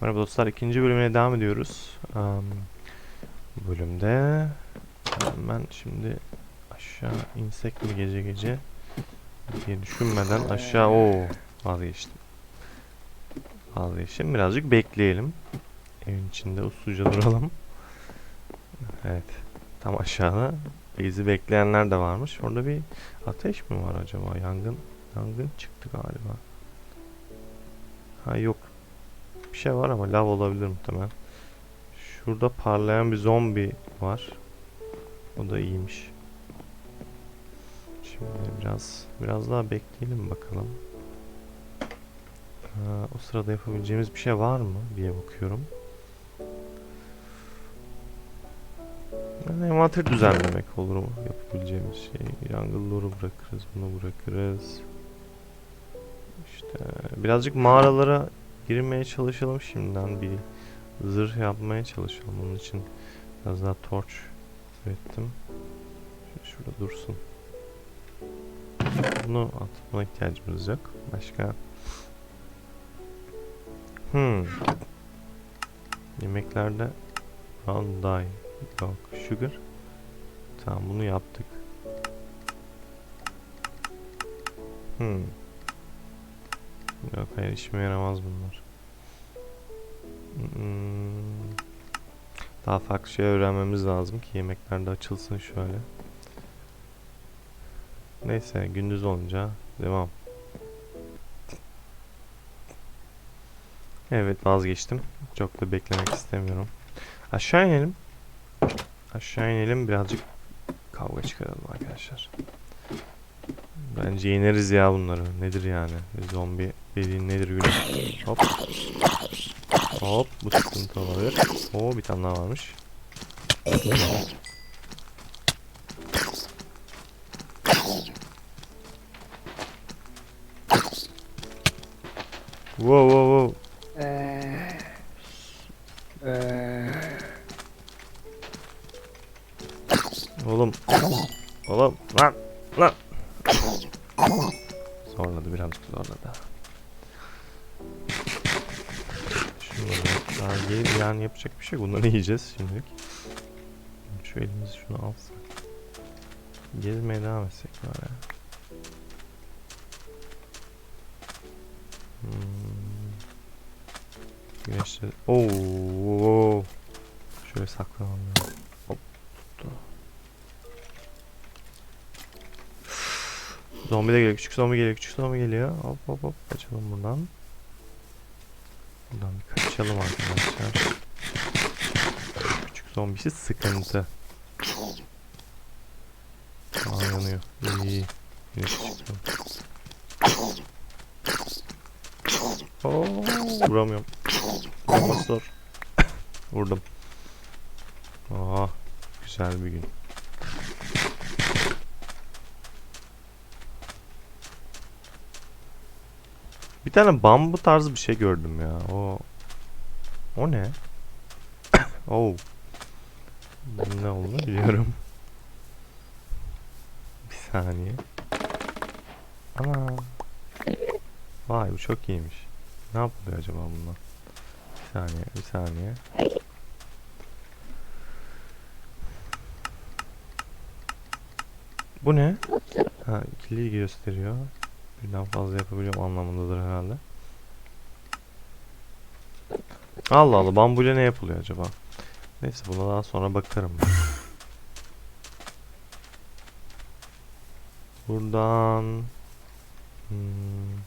Merhaba dostlar, ikinci bölümüne devam ediyoruz. Bu bölümde ben şimdi aşağı insek mi gece gece diye düşünmeden aşağı o vazgeçtim. Vazgeçtim. Birazcık bekleyelim. Evin içinde usulca duralım. Evet. Tam aşağıda bizi bekleyenler de varmış. Orada bir ateş mi var acaba? Yangın yangın çıktı galiba. Ha yok bir şey var ama lav olabilir muhtemelen. Şurada parlayan bir zombi var. O da iyiymiş. Şimdi biraz biraz daha bekleyelim bakalım. Ha, o sırada yapabileceğimiz bir şey var mı diye bakıyorum. Yani envanter düzenlemek olur mu yapabileceğimiz şey. Yangılları bırakırız, bunu bırakırız. İşte birazcık mağaralara girmeye çalışalım şimdiden bir zırh yapmaya çalışalım. Bunun için biraz daha torç ürettim. Şöyle şurada dursun. Bunu atmaya ihtiyacımız yok. Başka? Hmm. Yemeklerde brown dye yok. Sugar. Tamam bunu yaptık. Hmm. Yok hayır işime yaramaz bunlar. Hmm. Daha farklı şey öğrenmemiz lazım ki yemekler de açılsın şöyle. Neyse gündüz olunca devam. Evet vazgeçtim. Çok da beklemek istemiyorum. Aşağı inelim. Aşağı inelim birazcık kavga çıkaralım arkadaşlar. Bence yeneriz ya bunları. Nedir yani? Zombi dediğin nedir gülüm? Hop. Hop bu sıkıntı olabilir. Oo bir tane daha varmış. Wow wow wow. Eee. Eee. Oğlum. Oğlum lan lan. Zorladı birazcık zorladı. Yiyip yani yapacak bir şey. Bunları yiyeceğiz şimdilik. Şu elimizi şunu alsak. Gezmeye devam etsek bari. Hmm. Güneşte... Oo. Şöyle saklanalım ya. Hop. Zombi de geliyor. Küçük zombi geliyor. Küçük zombi geliyor. Hop hop hop. Kaçalım buradan. Kaçalım arkadaşlar. Küçük zombisi sıkıntı. Aa yanıyor. İyi iyi. Oo, vuramıyorum. Vurması zor. Vurdum. Aa, güzel bir gün. Bir tane bambu tarzı bir şey gördüm ya. O O ne? oh. Ne olduğunu biliyorum. Bir saniye. Ana. Vay bu çok iyiymiş. Ne yapılıyor acaba bundan? Bir saniye, bir saniye. Bu ne? Ha, ikili gösteriyor. Birden fazla yapabiliyorum anlamındadır herhalde. Allah Allah bambuyla ne yapılıyor acaba? Neyse buna daha sonra bakarım. Buradan hmm.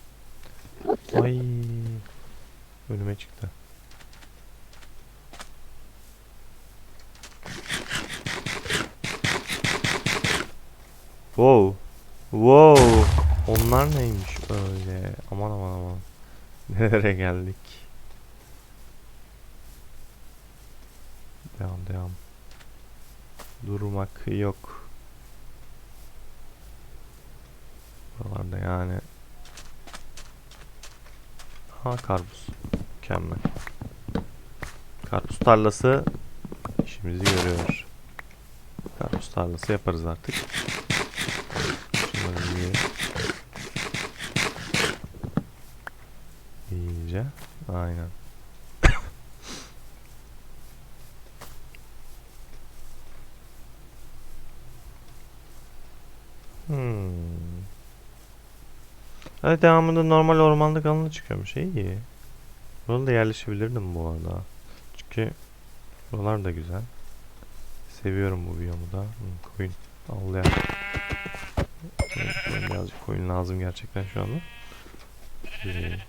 Ay önüme çıktı. Wow. Wow. Onlar neymiş öyle? Aman aman aman. Nereye geldik? Devam devam. Durmak yok. Buralarda yani. Ha karpuz. Mükemmel. Karpuz tarlası işimizi görüyor. Karpuz tarlası yaparız artık. Şunları yiyelim. İyice. Aynen. Hadi devamında normal ormanlık alanı çıkıyormuş. İyi. Burada da yerleşebilirdim bu arada. Çünkü buralar da güzel. Seviyorum bu biyomu da. Hı, koyun. Evet, benim birazcık koyun lazım gerçekten şu anda. Ee.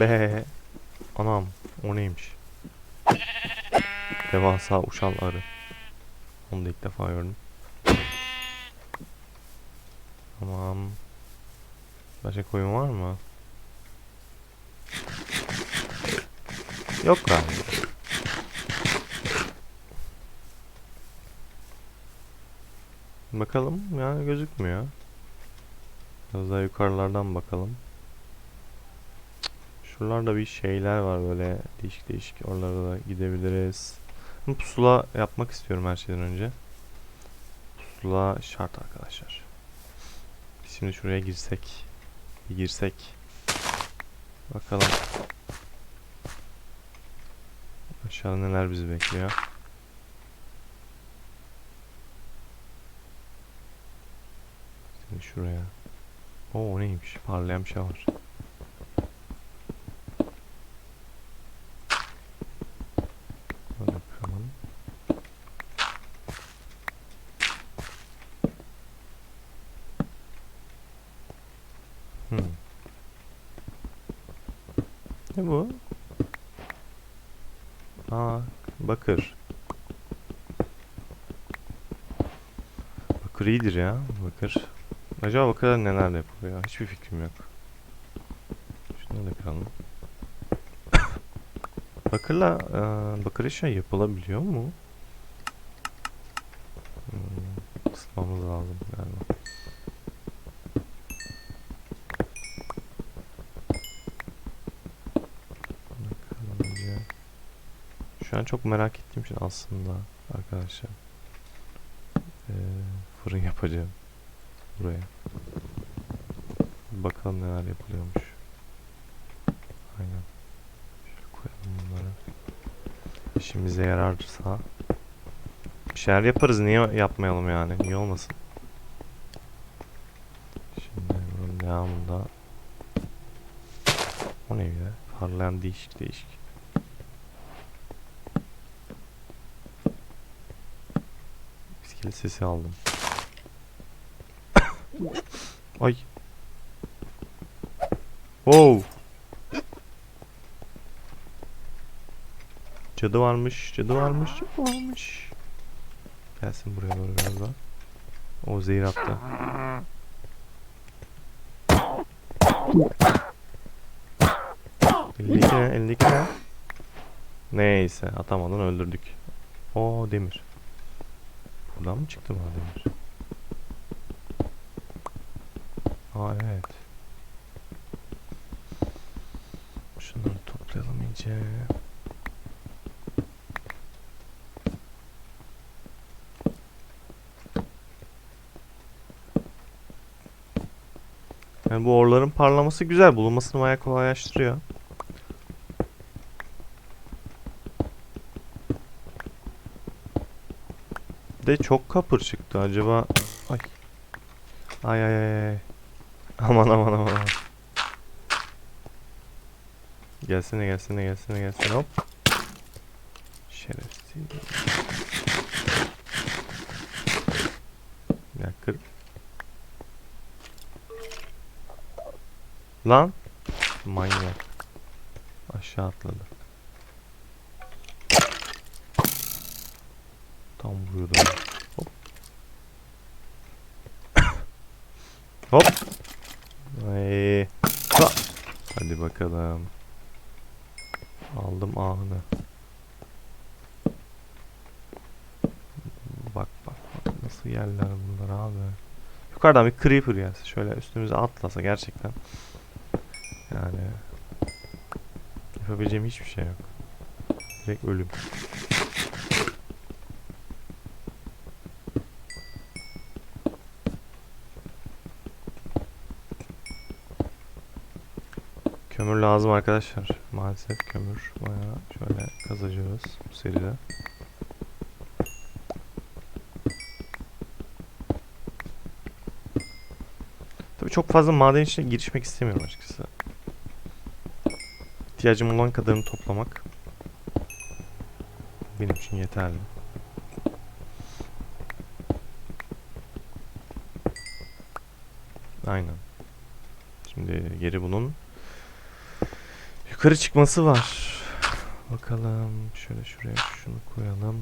Be. Anam. O neymiş? Devasa uçan arı. Onu da ilk defa gördüm. Tamam. Başka koyun var mı? Yok galiba. Bakalım yani gözükmüyor. Biraz daha yukarılardan bakalım. Şuralarda bir şeyler var böyle değişik değişik oralara da gidebiliriz. Pusula yapmak istiyorum her şeyden önce. Pusula şart arkadaşlar. Şimdi şuraya girsek. Bir girsek. Bakalım. Aşağıda neler bizi bekliyor. Şimdi şuraya. Oo neymiş? Parlayan bir şey var. Hadi bakalım. Hmm. Ne bu? Aa, bakır. Bakır iyidir ya, bakır. Acaba bakırda neler yapılıyor? Hiçbir fikrim yok. Şunu da kıralım. Bakırla, eee bakır eşya yapılabiliyor mu? Hmm, lazım galiba. Şu an çok merak ettiğim için aslında arkadaşlar. Fırın yapacağım. Buraya. Bakalım neler yapılıyormuş. Aynen. Şöyle koyalım bunları. İşimize yararsa. Bir şeyler yaparız. Niye yapmayalım yani? Niye olmasın? Şimdi bunun devamında o ne ya? Parlayan değişik değişik. Sesi aldım. Ay. Wow. Cadı varmış, cadı varmış, cadı varmış. Gelsin buraya doğru biraz daha. O zehir attı. Elindeki ne? Elindeki ne? Neyse atamadan öldürdük. O demir. Buradan mı çıktı bu demir? Aa evet. Şunları toplayalım iyice. Yani bu orların parlaması güzel. Bulunmasını bayağı kolaylaştırıyor. De çok kapır çıktı acaba. Ay. Ay ay ay. Aman aman aman. aman. Gelsene gelsene gelsene gelsene hop. Şerefsiz. Ya kır. Lan. Manyak. Aşağı atladı. Tam vuruyordu. bana. Hop. Hop. Ay. Ha. Hadi bakalım. Aldım ahını. Bak bak bak nasıl yerler bunlar abi. Yukarıdan bir creeper gelse şöyle üstümüze atlasa gerçekten. Yani yapabileceğim hiçbir şey yok. Direkt ölüm. Kömür lazım arkadaşlar. Maalesef kömür bayağı şöyle kazacağız bu seride. Çok fazla maden içine girişmek istemiyorum açıkçası. İhtiyacım olan kadarını toplamak benim için yeterli. Aynen. Şimdi geri bunun yukarı çıkması var. Bakalım şöyle şuraya şunu koyalım.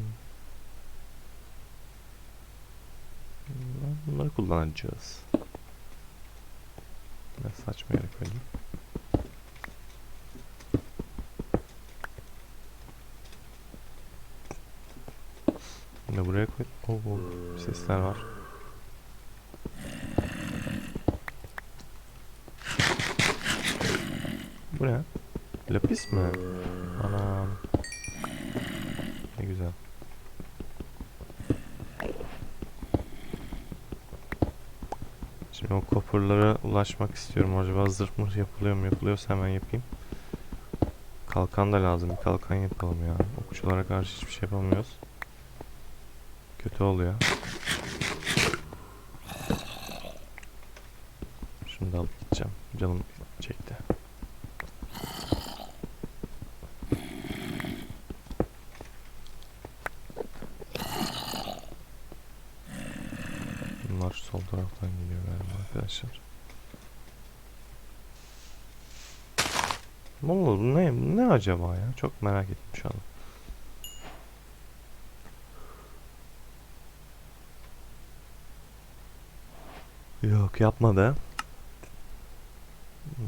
Bunları kullanacağız. Ne saçma yere koydum. Da buraya koy. Oo, oo, sesler var. Bu ne? Lapis mi? Anam. Ne güzel. Copper'lara ulaşmak istiyorum. Acaba zırh mırh yapılıyor mu? Yapılıyorsa hemen yapayım. Kalkan da lazım. Bir kalkan yapalım ya. Okçulara karşı hiçbir şey yapamıyoruz. Kötü oluyor. Şunu da alıp gideceğim. Canım çekti. Bunlar sol taraftan geliyor galiba arkadaşlar. Ne oldu? Ne, ne acaba ya? Çok merak ettim şu an. Yok yapmadı. Hmm.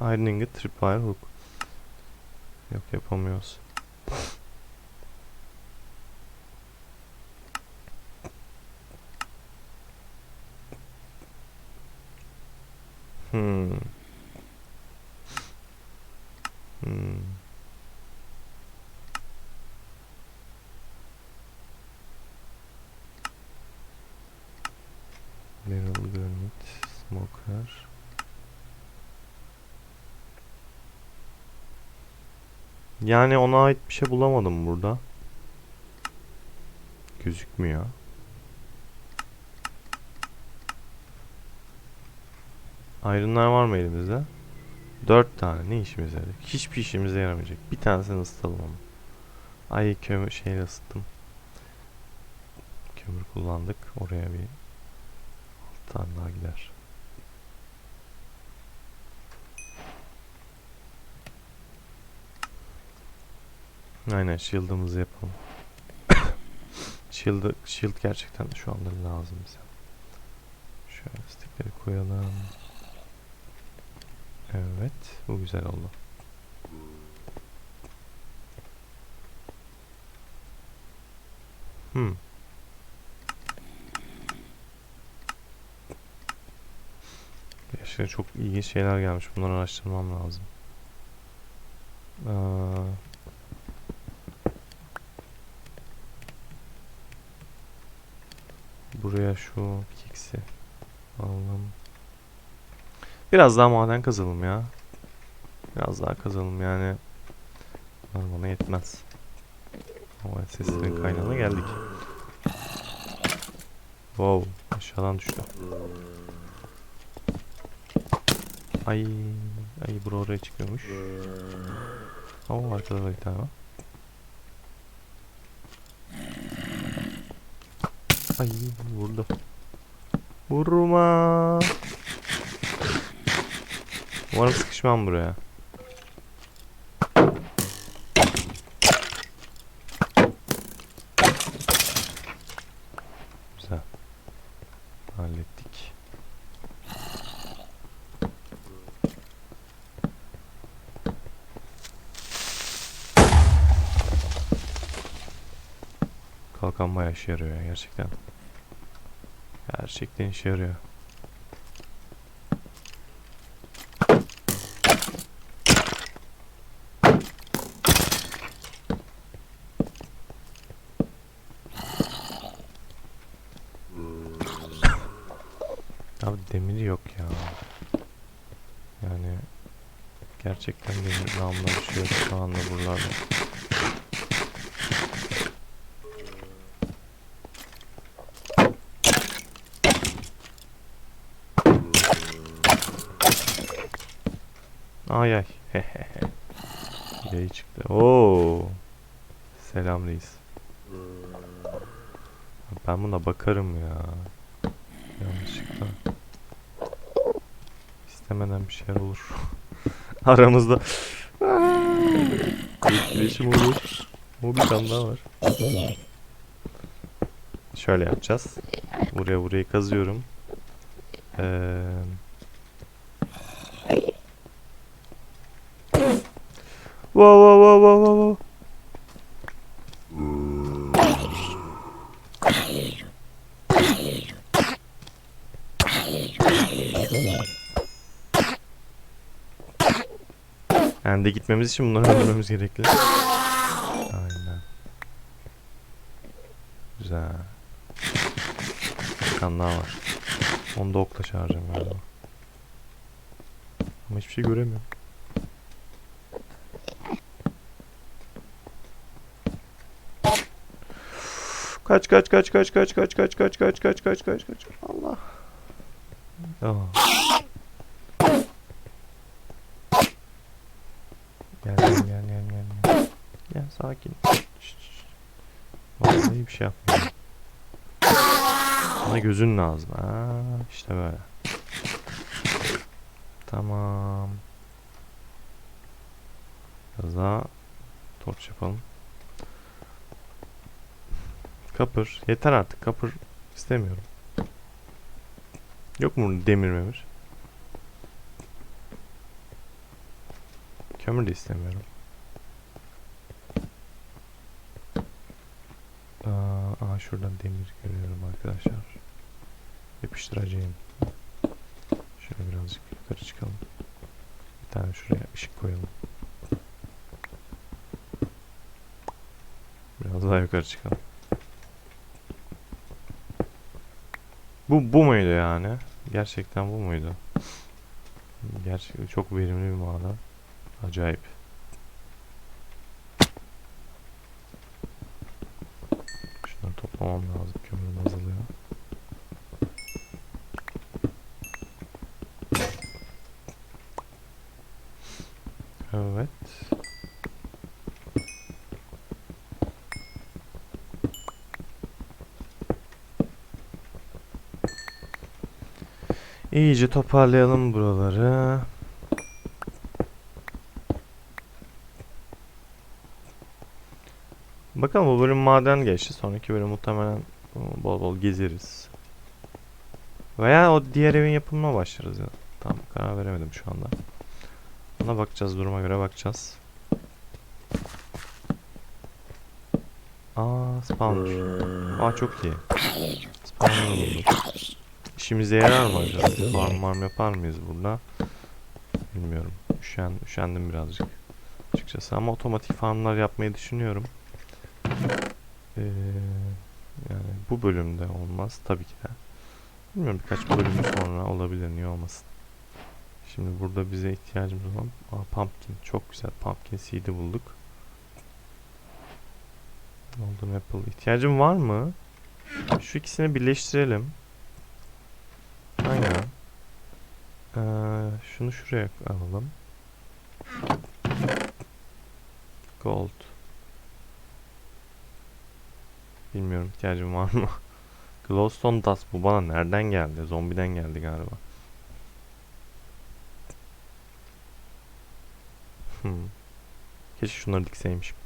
Iron ingot, tripwire hook. Yok yapamıyoruz. Hmm. Hmm. Metal granit, smoker. Yani ona ait bir şey bulamadım burada. Gözükmüyor. Ayrınlar var mı elimizde? Dört tane. Ne işimize yarayacak? Hiçbir işimize yaramayacak. Bir tanesini ısıtalım ama. Ay kömür şeyle ısıttım. Kömür kullandık. Oraya bir altı tane daha gider. Aynen shield'ımızı yapalım. Shield, shield gerçekten şu anda lazım bize. Şöyle stickleri koyalım. Evet, bu güzel oldu. Hmm. Gerçekten çok ilginç şeyler gelmiş. Bunları araştırmam lazım. Aa, buraya şu pikeksi alalım. Biraz daha maden kazalım ya. Biraz daha kazalım yani. Bunlar bana yetmez. Ama seslerin kaynağına geldik. Wow, aşağıdan düştü. Ay, ay bura oraya çıkıyormuş. Ama arkada da bir tane var. Ay vurdu. Vurma. Umarım sıkışmam buraya. Güzel. Hallettik. Kalkan bayağı işe yarıyor ya gerçekten. Gerçekten işe yarıyor. falan buralarda. Ay ay. Yay çıktı. Oo. Selam. Ben buna bakarım ya. Yanlışlıkla. İstemeden bir şeyler olur. Aramızda etkileşim olur. O bir tane daha var. Şöyle yapacağız. Buraya burayı kazıyorum. Ee... Wow wow wow wow wow wow. Yani de gitmemiz için bunları öldürmemiz gerekli. Aynen. Güzel. Bir daha var. Onu da okla çağıracağım galiba. Ama hiçbir şey göremiyorum. Kaç kaç kaç kaç kaç kaç kaç kaç kaç kaç kaç kaç kaç Allah. Aa. Gel gel gel gel gel. Gel, sakin. Şşt, şşt. Vallahi bir şey yapmıyor. Sana gözün lazım. Aa, işte böyle. Tamam. Biraz daha torç yapalım. Kapır. Yeter artık. Kapır istemiyorum. Yok mu demir memir? Kömür de istemiyorum. Aa, aa şuradan demir görüyorum arkadaşlar. Yapıştıracağım. Şöyle birazcık yukarı çıkalım. Bir tane şuraya ışık koyalım. Biraz daha yukarı çıkalım. Bu bu muydu yani? Gerçekten bu muydu? Gerçekten çok verimli bir maden. Acayip. Şunları toplamam lazım. Kömürüm azalıyor. Evet. İyice toparlayalım buraları. Bakalım bu bölüm maden geçti. Sonraki bölüm muhtemelen bol bol gezeriz. Veya o diğer evin yapımına başlarız ya. Tam karar veremedim şu anda. Ona bakacağız. Duruma göre bakacağız. Aa spawner. Aa çok iyi. Spawner bulduk. İşimize yarar mı acaba? Farm farm yapar mıyız burada? Bilmiyorum. Üşen, üşendim birazcık. Açıkçası ama otomatik farmlar yapmayı düşünüyorum. Ee, yani bu bölümde olmaz tabii ki de. Bilmiyorum birkaç bölüm sonra olabilir niye olmasın. Şimdi burada bize ihtiyacımız olan Aa, pumpkin çok güzel pumpkin seed'i bulduk. Golden apple ihtiyacım var mı? Şu ikisini birleştirelim. Aynen. Ee, şunu şuraya alalım. Gold. Bilmiyorum ihtiyacım var mı? Glowstone dust bu bana nereden geldi? Zombiden geldi galiba. Hmm. Keşke şunları dikseymişim.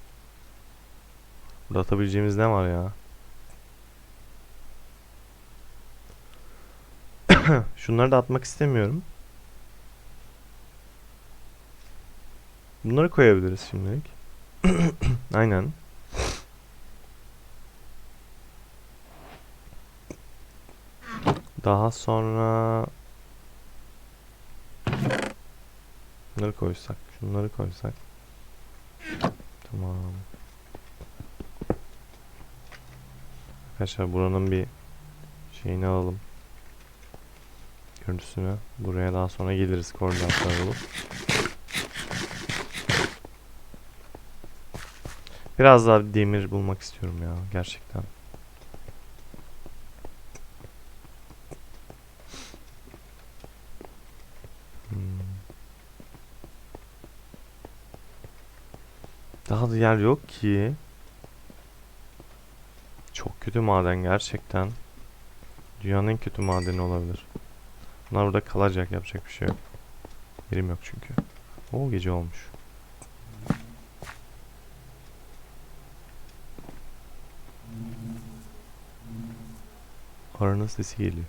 Burada atabileceğimiz ne var ya? Şunları da atmak istemiyorum. Bunları koyabiliriz şimdilik. Aynen. Daha sonra Bunları koysak, şunları koysak. Tamam. Arkadaşlar buranın bir şeyini alalım. Görüntüsünü. Buraya daha sonra geliriz koordinatlar bulup. Biraz daha demir bulmak istiyorum ya gerçekten. Da yer yok ki. Çok kötü maden gerçekten. Dünyanın en kötü madeni olabilir. Bunlar burada kalacak yapacak bir şey yok. Yerim yok çünkü. O gece olmuş. Arının sesi geliyor.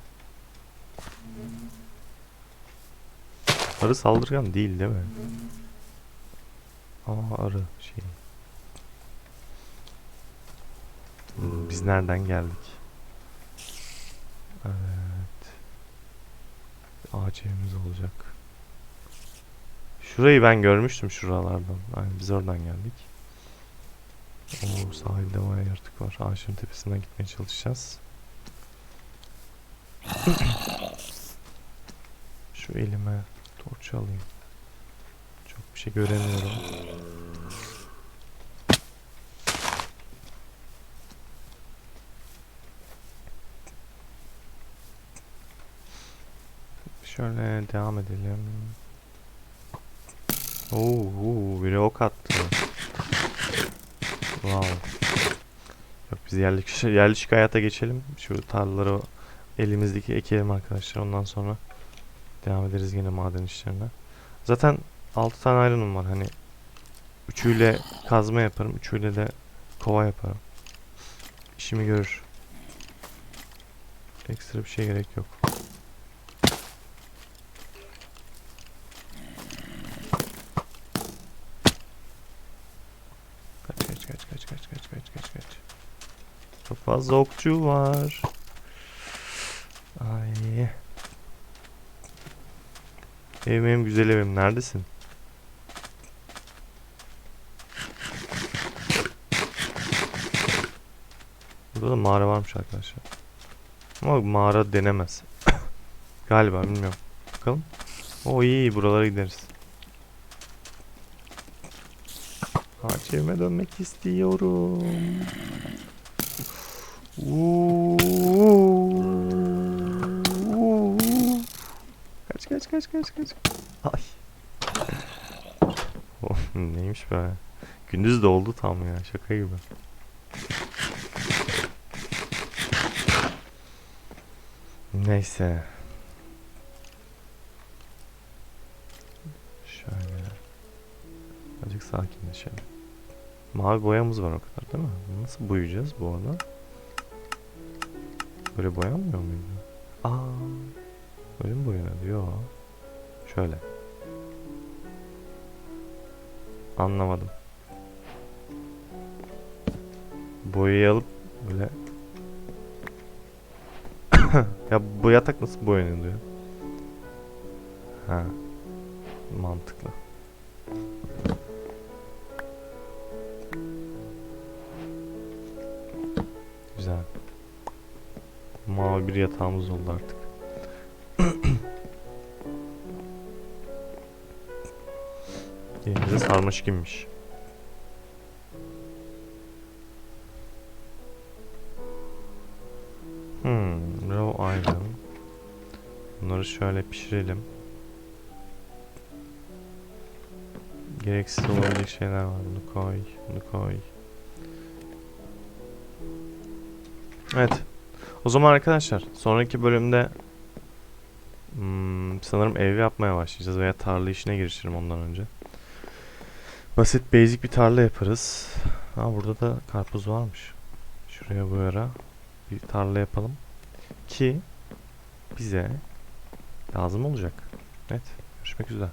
Arı saldırgan değil değil mi? Aa arı şey. Hmm, Biz nereden geldik? Evet. Evimiz olacak. Şurayı ben görmüştüm şuralardan. Aynen biz oradan geldik. Oo sahilde bayağı yaratık var. Ağaçın tepesinden gitmeye çalışacağız. Şu elime torç alayım. Çok bir şey göremiyorum. Şöyle devam edelim. Oo, biri ok attı. Wow. Yok biz yerleşik, yerleşik hayata geçelim. Şu tarlaları elimizdeki ekelim arkadaşlar. Ondan sonra devam ederiz yine maden işlerine. Zaten 6 tane iron'um var. Hani üçüyle kazma yaparım. Üçüyle de kova yaparım. İşimi görür. Ekstra bir şey gerek yok. Fazla okçu var. Ay. Evim evim güzel evim neredesin? Burada da mağara varmış arkadaşlar. Ama mağara denemez. Galiba bilmiyorum. Bakalım. O iyi buralara gideriz. Ağaç evime dönmek istiyorum. Kaç kaç kaç kaç kaç. Ay. Oh, neymiş be. Gündüz de oldu tam ya şaka gibi. Neyse. Şöyle. Azıcık sakinleşelim. Mavi boyamız var o kadar değil mi? Nasıl boyayacağız bu arada? Böyle boyanmıyor muydu? Aa, öyle mi boyanıyordu? Yo. Şöyle. Anlamadım. Boyayı alıp böyle ya bu yatak nasıl boyanıyor? Ha. Mantıklı. Mavi bir yatağımız oldu artık. Yerimize sarmaşık inmiş. Hmm, raw iron. Bunları şöyle pişirelim. Gereksiz olabilecek şeyler var. Bunu koy, bunu koy. Evet. O zaman arkadaşlar sonraki bölümde hmm, sanırım ev yapmaya başlayacağız veya tarla işine girişirim ondan önce. Basit basic bir tarla yaparız. Ha burada da karpuz varmış. Şuraya bu ara bir tarla yapalım. Ki bize lazım olacak. Evet. Görüşmek üzere.